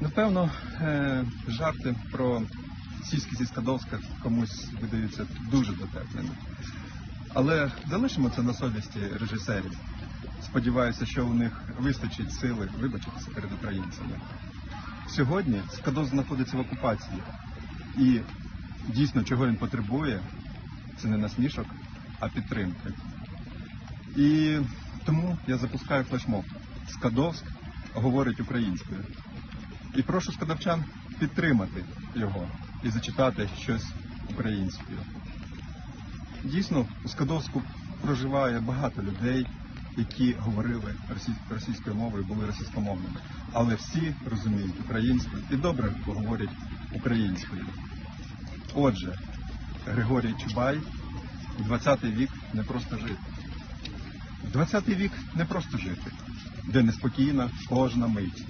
Напевно, е, жарти про сіськи зі Скадовська комусь видаються дуже дотепними. Але залишимо це на совісті режисерів. Сподіваюся, що у них вистачить сили вибачитися перед українцями. Сьогодні Скадов знаходиться в окупації. І дійсно, чого він потребує, це не насмішок, а підтримки. І тому я запускаю флешмоб. Скадовськ говорить українською. І прошу скадовчан підтримати його і зачитати щось українською. Дійсно, у Скадовську проживає багато людей, які говорили російською мовою, були російськомовними. Але всі розуміють українську і добре говорять українською. Отже, Григорій Чубай, 20 вік не просто жити. В 20 вік не просто жити, де неспокійна кожна мить.